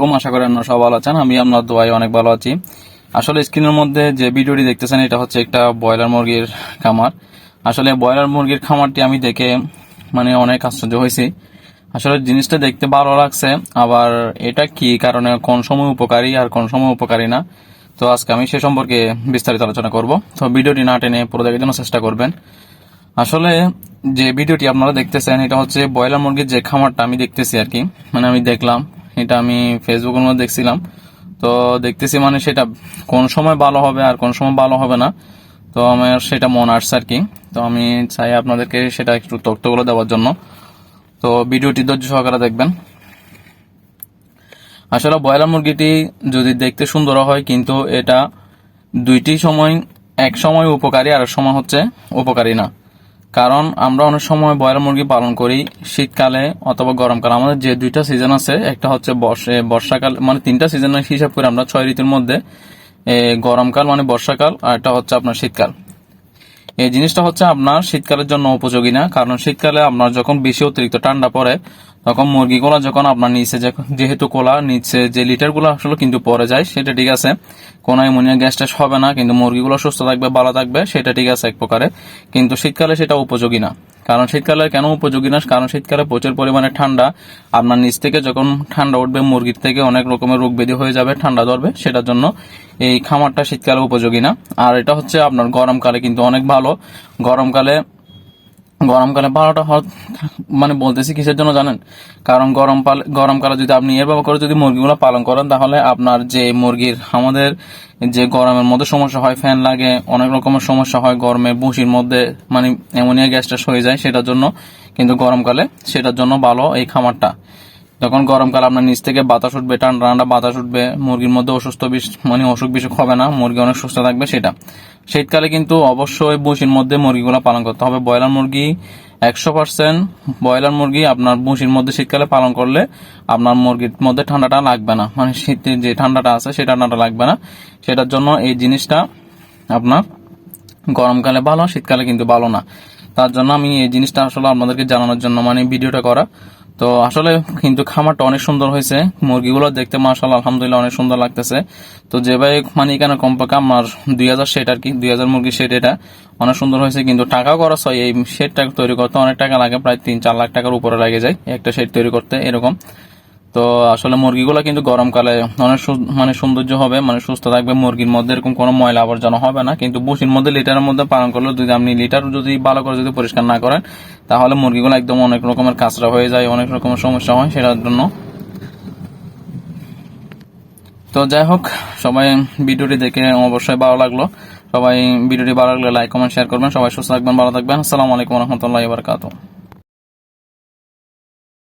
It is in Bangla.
কম আশা করি আপনারা সব ভালো আছেন। আমি আপনার দোয়াই অনেক ভালো আছি। আসলে স্ক্রিনের মধ্যে যে ভিডিওটি দেখতেছেন, এটা হচ্ছে একটা ব্রয়লার মুরগির খামার। আসলে ব্রয়লার মুরগির খামারটি আমি দেখে মানে অনেক আশ্চর্য হয়েছি। আসলে জিনিসটা দেখতে ভালো লাগছে, আবার এটা কি কারণে, কোন সময় উপকারী আর কোন সময় উপকারী না? তো আজকে আমি সে সম্পর্কে বিস্তারিত আলোচনা করব। তো ভিডিওটি না টেনে পুরো দেখার জন্য চেষ্টা করবেন। আসলে যে ভিডিওটি আপনারা দেখতেছেন, এটা হচ্ছে ব্রয়লার মুরগির যে খামারটা আমি দেখতেছি আর কি। মানে আমি দেখলাম এটা আমি ফেসবুকের মধ্যে দেখছিলাম। তো দেখতেছি মানে সেটা কোন সময় ভালো হবে আর কোন সময় ভালো হবে না। তো আমার সেটা মন আসছে আর কি। তো আমি চাই আপনাদেরকে সেটা একটু তথ্যগুলো দেওয়ার জন্য। তো ভিডিওটি ধৈর্য সহকারে দেখবেন। আসলে ব্রয়লার মুরগিটি যদি দেখতে সুন্দর হয়, কিন্তু এটা দুইটি সময়, এক সময় উপকারী আর সময় হচ্ছে উপকারী না। কারণ আমরা অনেক সময় ব্রয়লার মুরগি পালন করি, শীতকালে অথবা গরমকালে। আমাদের যে দুইটা সিজন আছে, একটা হচ্ছে বর্ষে বর্ষাকাল মানে তিনটা সিজন হিসাব করে আমরা ছয় ঋতুর মধ্যে গরমকাল মানে বর্ষাকাল আর একটা হচ্ছে আপনার শীতকাল। এই জিনিসটা হচ্ছে আপনার শীতকালের জন্য উপযোগী না, কারণ শীতকালে আপনার যখন বেশি অতিরিক্ত ঠান্ডা পড়ে তখন মুরগি মুরগিগুলো যখন আপনার নিচে যেহেতু কোলা, নিচে যে লিটারগুলো আসলে কিন্তু পরে যায়, সেটা ঠিক আছে। কোনো অ্যামোনিয়া গ্যাস ট্যাস হবে না, কিন্তু মুরগিগুলো সুস্থ থাকবে, ভালো থাকবে, সেটা ঠিক আছে এক প্রকারে। কিন্তু শীতকালে সেটা উপযোগী না। কারণ শীতকালে কেন উপযোগী না? কারণ শীতকালে প্রচুর পরিমাণে ঠান্ডা। আপনার নিচ থেকে যখন ঠান্ডা উঠবে, মুরগির থেকে অনেক রকমের রোগ ব্যাধি হয়ে যাবে, ঠান্ডা ধরবে, সেটার জন্য এই খামারটা শীতকালে উপযোগী না। আর এটা হচ্ছে আপনার গরমকালে কিন্তু অনেক ভালো। গরমকালে গরমকালে হওয়ার মানে বলতেছি কিসের জন্য জানেন? কারণ গরম গরমকালে যদি আপনি এভাবে করে যদি মুরগিগুলো পালন করেন, তাহলে আপনার যে মুরগির আমাদের যে গরমের মধ্যে সমস্যা হয়, ফ্যান লাগে, অনেক রকমের সমস্যা হয়, গরমে বসির মধ্যে মানে অ্যামোনিয়া গ্যাসটা হয়ে যায়, সেটার জন্য কিন্তু গরমকালে সেটার জন্য ভালো এই খামারটা। যখন গরমকাল আপনার নিচ থেকে বাতাস উঠবে, ঠান্ডা ঠান্ডা বাতাস উঠবে, মুরগির মধ্যে অসুস্থ বিষ মানে অসুখ বিসুখ হবে না, মুরগি অনেক সুস্থ থাকবে, সেটা। শীতকালে কিন্তু অবশ্যই বসির মধ্যে মুরগিগুলো পালন করতে হবে। ব্রয়লার মুরগি একশো পার্সেন্ট, ব্রয়লার মুরগি আপনার বসির মধ্যে শীতকালে পালন করলে আপনার মুরগির মধ্যে ঠান্ডাটা লাগবে না। মানে শীতের যে ঠান্ডাটা আছে, সেই ঠান্ডাটা লাগবে না। সেটার জন্য এই জিনিসটা আপনার গরমকালে ভালো, শীতকালে কিন্তু ভালো না। তার জন্য আমি এই জিনিসটা আসলে আপনাদেরকে জানানোর জন্য মানে ভিডিওটা করা। তো আসলে কিন্তু খামারটা অনেক সুন্দর হয়েছে। মুরগিগুলো দেখতে মার্শাল আলহামদুলিল্লাহ অনেক সুন্দর লাগতেছে। তো যে যেভাবে মানে এখানে কমপক্ষে আমার দুই হাজার সেট আর কি, দুই হাজার মুরগি সেট এটা অনেক সুন্দর হয়েছে, কিন্তু টাকা খরচ হয়। এই সেটটা তৈরি করতে অনেক টাকা লাগে, প্রায় তিন চার লাখ টাকার উপরে লাগে যায়, একটা সেট তৈরি করতে এরকম। তো আসলে মুরগিগুলো কিন্তু গরমকালে অনেক মানে সৌন্দর্য হবে মানে সুস্থ থাকবে, মুরগির মধ্যে এরকম কোনো ময়লা আবর্জনা হবে না। কিন্তু বসির মধ্যে লিটারের মধ্যে পালন করলে যদি আপনি লিটার যদি ভালো করে যদি পরিষ্কার না করেন, তাহলে মুরগিগুলো একদম অনেক রকমের কাঁচরা হয়ে যায়, অনেক রকমের সমস্যা হয় সেটার জন্য। তো যাই হোক, সবাই ভিডিওটি দেখে অবশ্যই ভালো লাগল। সবাই ভিডিওটি ভালো লাগলে লাইক কমেন্ট শেয়ার করবেন। সবাই সুস্থ থাকবেন, ভালো থাকবেন। আসসালামু আলাইকুম রহমতুল্লাহ বারকাতুহ।